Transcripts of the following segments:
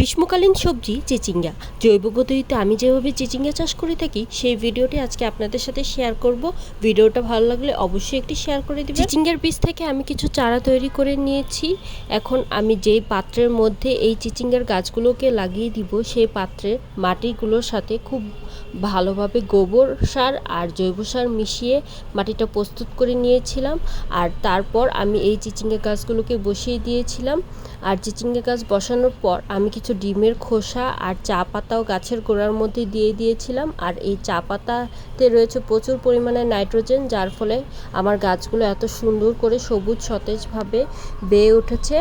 গ্রীষ্মকালীন সবজি চিচিঙ্গা। জৈব পদ্ধতিতে আমি যেভাবে চিচিঙ্গা চাষ করে থাকি, সেই ভিডিওটি আজকে আপনাদের সাথে শেয়ার করব। ভিডিওটা ভালো লাগলে অবশ্যই একটি শেয়ার করে দিবেন। চিচিঙ্গার বীজ থেকে আমি কিছু চারা তৈরি করে নিয়েছি। এখন আমি যেই পাত্রের মধ্যে এই চিচিঙ্গার গাছগুলোকে লাগিয়ে দিব, সেই পাত্রে মাটিগুলোর সাথে খুব ভালোভাবে গোবর সার আর জৈব সার মিশিয়ে মাটিটা প্রস্তুত করে নিয়েছিলাম। আর তারপর আমি এই চিচিঙ্গা গাছগুলোকে বসিয়ে দিয়েছিলাম। আর চিচিঙ্গা গাছ বসানোর পর আমি কিছু ডিমের খোসা আর চা পাতাও গাছের গোড়ার মধ্যে দিয়ে দিয়েছিলাম। আর এই চা পাতাতে রয়েছে প্রচুর পরিমাণে নাইট্রোজেন, যার ফলে আমার গাছগুলো এত সুন্দর করে সবুজ, সতেজভাবে বেয়ে উঠেছে।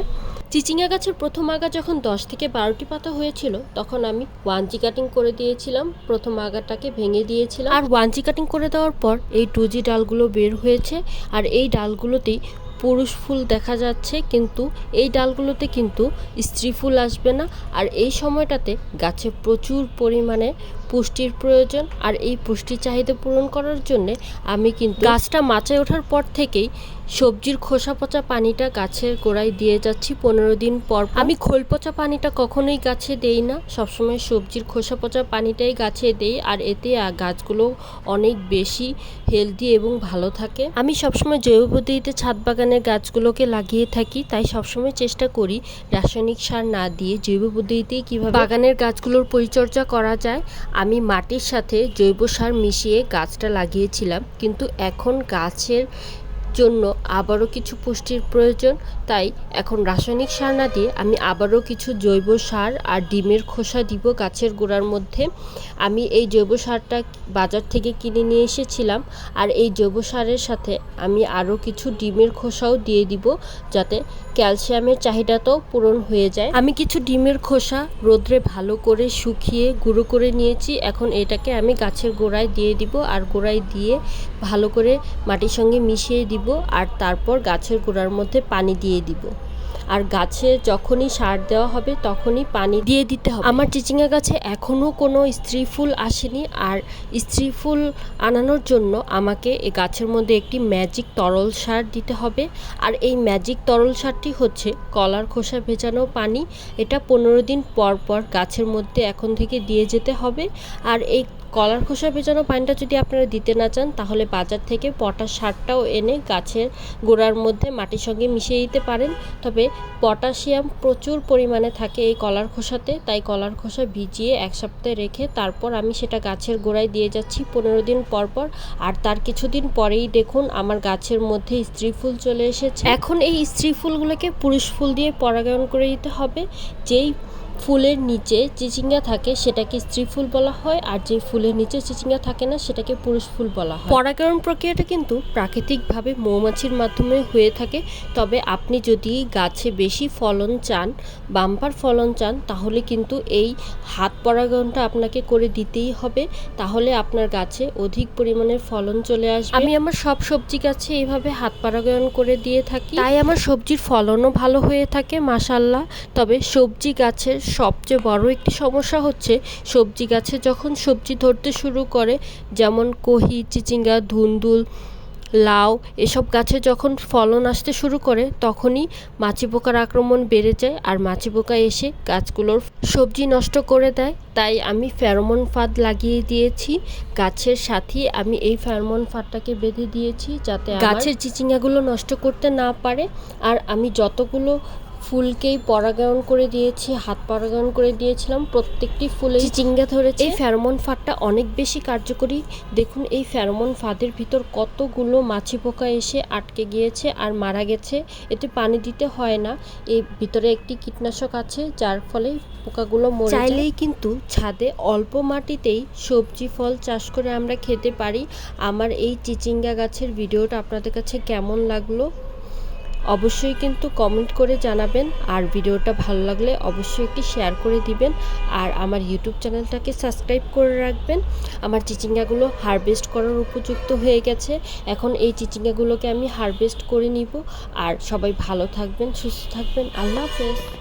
চিচিঙ্গা গাছের প্রথম আগা যখন দশ থেকে বারোটি পাতা হয়েছিল, তখন আমি ওয়ানজি কাটিং করে দিয়েছিলাম। প্রথম আগাটাকে ভেঙে দিয়েছিলাম। আর ওয়ানজি কাটিং করে দেওয়ার পর এই টুজি ডালগুলো বের হয়েছে। আর এই ডালগুলোতেই পুরুষ ফুল দেখা যাচ্ছে, কিন্তু এই ডালগুলোতে কিন্তু স্ত্রী ফুল আসবে না। আর এই সময়টাতে গাছে প্রচুর পরিমাণে পুষ্টির প্রয়োজন আর এই পুষ্টির চাহিদা পূরণ করার জন্যে আমি কিন্তু গাছটা মাচায় ওঠার পর থেকেই সবজির খোসা পচা পানিটা গাছের গোড়ায় দিয়ে যাচ্ছি পনেরো দিন পর। আমি খোল পচা পানিটা কখনোই গাছে দেই না। সবসময় সবজির খোসা পচা পানিটাই গাছে দেই আর এতে গাছগুলো অনেক বেশি হেলদি এবং ভালো থাকে। আমি সবসময় জৈব পদ্ধতিতে ছাদ বাগানের গাছগুলোকে লাগিয়ে থাকি, তাই সবসময় চেষ্টা করি রাসায়নিক সার না দিয়ে জৈব পদ্ধতিতেই কীভাবে বাগানের গাছগুলোর পরিচর্যা করা যায়। আমি মাটির সাথে জৈব সার মিশিয়ে গাছটা লাগিয়েছিলাম কিন্তু এখন গাছের জন্য আবারও কিছু পুষ্টির প্রয়োজন, তাই এখন রাসায়নিক সার না দিয়ে আমি আবারও কিছু জৈব সার আর ডিমের খোসা দিব গাছের গোড়ার মধ্যে। আমি এই জৈব সারটা বাজার থেকে কিনে নিয়ে এসেছিলাম আর এই জৈব সারের সাথে আমি আরও কিছু ডিমের খোসাও দিয়ে দিব যাতে ক্যালসিয়ামের চাহিদাটাও পূরণ হয়ে যায়। আমি কিছু ডিমের খোসা রোদ্রে ভালো করে শুকিয়ে গুঁড়ো করে নিয়েছি। এখন এটাকে আমি গাছের গোড়ায় দিয়ে দিব আর গোড়ায় দিয়ে ভালো করে মাটির সঙ্গে মিশিয়ে দিব। আর তারপর গাছের গোড়ার মধ্যে পানি দিয়ে দিব। আর গাছে যখনই সার দেওয়া হবে তখনই পানি দিয়ে দিতে হবে। আমার চিচিঙ্গা গাছে এখনও কোনো স্ত্রী ফুল আসেনি আর স্ত্রী ফুল আনানোর জন্য আমাকে এই গাছের মধ্যে একটি ম্যাজিক তরল সার দিতে হবে। আর এই ম্যাজিক তরল সারটি হচ্ছে কলার খোসা ভেজানো পানি। এটা পনেরো দিন পর পর গাছের মধ্যে এখন থেকে দিয়ে যেতে হবে। আর এই কলার খোসা ভেজানো পানিটা যদি আপনারা দিতে না চান, তাহলে বাজার থেকে পটাশ সারটাও এনে গাছের গোড়ার মধ্যে মাটির সঙ্গে মিশিয়ে দিতে পারেন। তবে পটাশিয়াম প্রচুর পরিমাণে থাকে এই কলার খোসাতে, তাই কলার খোসা ভিজিয়ে এক সপ্তাহে রেখে তারপর আমি সেটা গাছের গোড়ায় দিয়ে যাচ্ছি পনেরো দিন পর পর। আর তার কিছুদিন পরেই দেখুন আমার গাছের মধ্যে স্ত্রী ফুল চলে এসেছে। এখন এই স্ত্রী ফুলগুলোকে পুরুষ ফুল দিয়ে পরাগায়ন করে দিতে হবে। যেই ফুলের নিচে চিচিঙ্গা থাকে সেটাকে স্ত্রী ফুল বলা হয় আর যে ফুলের নিচে চিচিঙ্গা থাকে না সেটাকে পুরুষ ফুল বলা হয়। পরাগায়ন প্রক্রিয়াটা কিন্তু প্রাকৃতিকভাবে মৌমাছির মাধ্যমে হয়ে থাকে। তবে আপনি যদি গাছে বেশি ফলন চান বাম্পার ফলন চান তাহলে কিন্তু এই হাত পরাগায়নটা আপনাকে করে দিতেই হবে। তাহলে আপনার গাছে অধিক পরিমাণের ফলন চলে আসবে। আমি আমার সব সবজি গাছে এইভাবে হাত পরাগায়ন করে দিয়ে থাকি। তাই আমার সবজির ফলনও ভালো হয়ে থাকে মাসাল্লাহ তবে সবজি গাছের সবচেয়ে বড় একটি সমস্যা হচ্ছে সবজি গাছে যখন সবজি ধরতে শুরু করে, যেমন কহি, চিচিঙ্গা, ধুন্দুল, লাউ, এসব গাছে যখন ফলন আসতে শুরু করে, তখনই মাছি পোকার আক্রমণ বেড়ে যায় আর মাছি পোকা এসে গাছগুলোর সবজি নষ্ট করে দেয়। তাই আমি ফেরোমন ফাঁদ লাগিয়ে দিয়েছি। গাছের সাথে আমি এই ফেরোমন ফাঁদটাকে বেঁধে দিয়েছি যাতে গাছের চিচিঙ্গাগুলো নষ্ট করতে না পারে। আর আমি যতগুলো ফুলকেই পরাগায়ন করে দিয়েছি হাত পরাগায়ন করে দিয়েছিলাম প্রত্যেকটি ফুলে চিচিঙ্গা ধরেছে। এই ফেরোমন ফাঁদটা অনেক বেশি কার্যকরী। দেখুন এই ফেরোমন ফাঁদের ভিতর কতগুলো মাছি পোকা এসে আটকে গিয়েছে আর মারা গেছে। এতে পানি দিতে হয় না। এই ভিতরে একটি কীটনাশক আছে যার ফলে পোকাগুলো মরে। চাইলেই কিন্তু ছাদে অল্প মাটিতেই সবজি ফল চাষ করে আমরা খেতে পারি। আমার এই চিচিঙ্গা গাছের ভিডিওটা আপনাদের কাছে কেমন লাগল? অবশ্যই কিন্তু কমেন্ট করে জানাবেন। আর ভিডিওটা ভালো লাগলে অবশ্যই একটি শেয়ার করে দিবেন। আর আমার ইউটিউব চ্যানেলটাকে সাবস্ক্রাইব করে রাখবেন। আমার চিচিঙ্গাগুলো হারভেস্ট করার উপযুক্ত হয়ে গেছে। এখন এই চিচিঙ্গাগুলোকে আমি হারভেস্ট করে নিব। আর সবাই ভালো থাকবেন, সুস্থ থাকবেন। আল্লাহ হাফেজ।